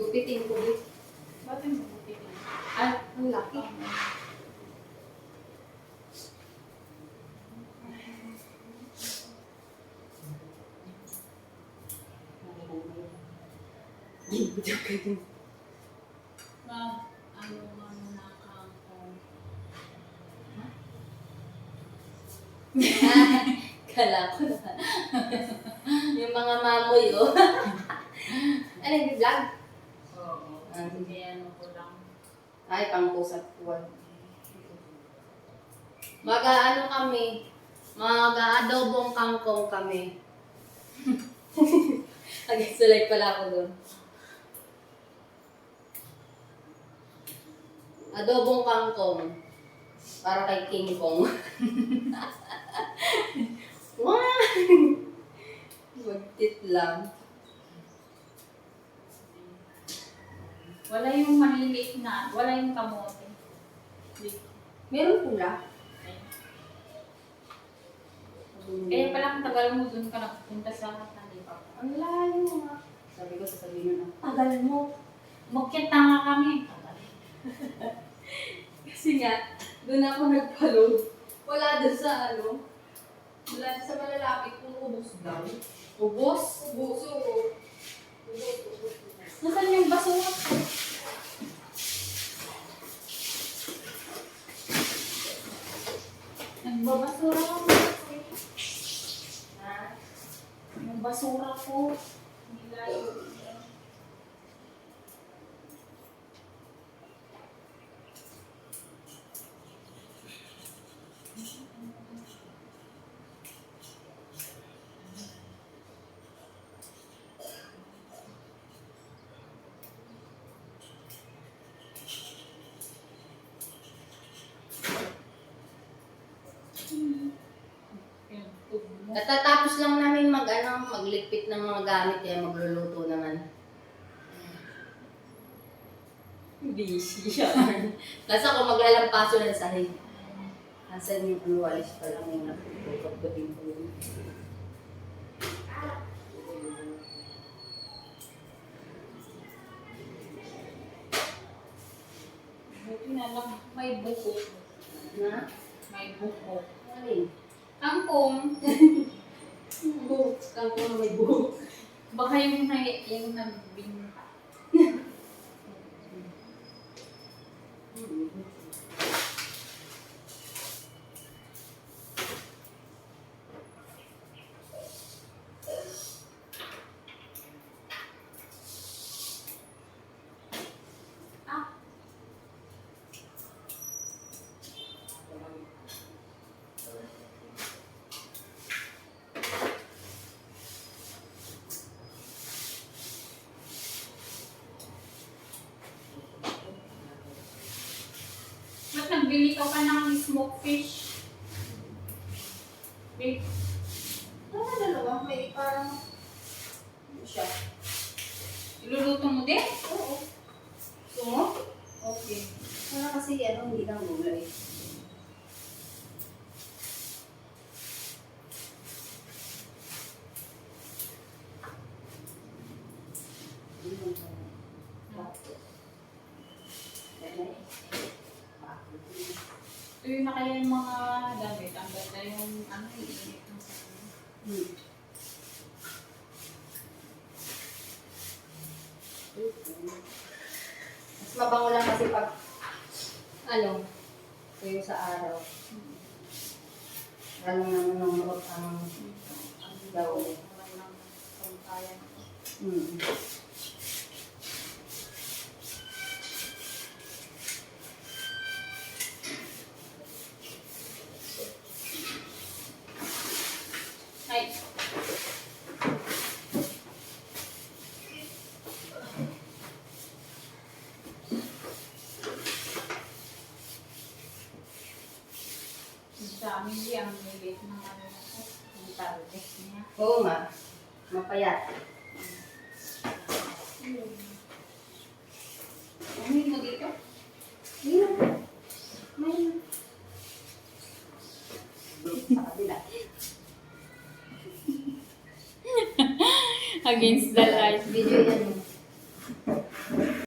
Gupitin ko din. Ba't yung ka? Ay, ang laki. Ma, ano ano na kangkong. Kala ko na. yung mga mamoy, oh. ano yung vlog? Ah, Hindi ano ko lang. Ay, pangpusat kuwan. Mag-ano kami, mag-adobong kangkong kami. Nag-select pala ako doon. Adobong kangkong. Para kay King Kong. Wow! Magtit lang. Wala yung maliliit na, wala yung kamote. Meron pula. ay. Kaya pala ang tagal mo dun ka nagpunta sa Talipa. Ang layo nga. Sabi ko, sasabihin na, tagal mo. Mukyat na nga kami. Kasi nga, doon ako nagpa-load. Wala doon sa ano. Wala doon sa malalapit kung ubos daw. Ubos? Ubos, oo. Ubos, ubos. Nasaan yung basura? Nagbabasura ako. Ha? Yung basura ko. Nilayo. Yung Natatapos lang namin mag, ano, magligpit ng mga gamit kaya magluluto naman. Busy siya. Nasa ako maglalampaso ng sahig. Nasaan yung ano, walis pa lang yung natututok-tutin ko yun. Buti na lang, may buko. Na? May buko. Alin? Kangkong. Buhok. Kangkong na may buhok. Baka yung, na- yung nagbinta. nagbili ka pa ng smoked fish? Babe, Ano dalawa? May parang... Ano siya? iluluto mo din? Oo. Gusto mo? Okay. Para kasi ano, hindi lang gulay. Yun na kaya yung mga damit. Ang ganda yung ano, iinit ng. Hmm. Mas mabango lang kasi pag ano, tuyo sa araw. Lalo na nanunod ang ang daw. Wala nang pantayan. Hmm. Family ang nilit ng ano na to. Yung target niya. Oo nga. Mapayat. Ano mo dito? Yun. May sa kabila. Against the light. Video yan.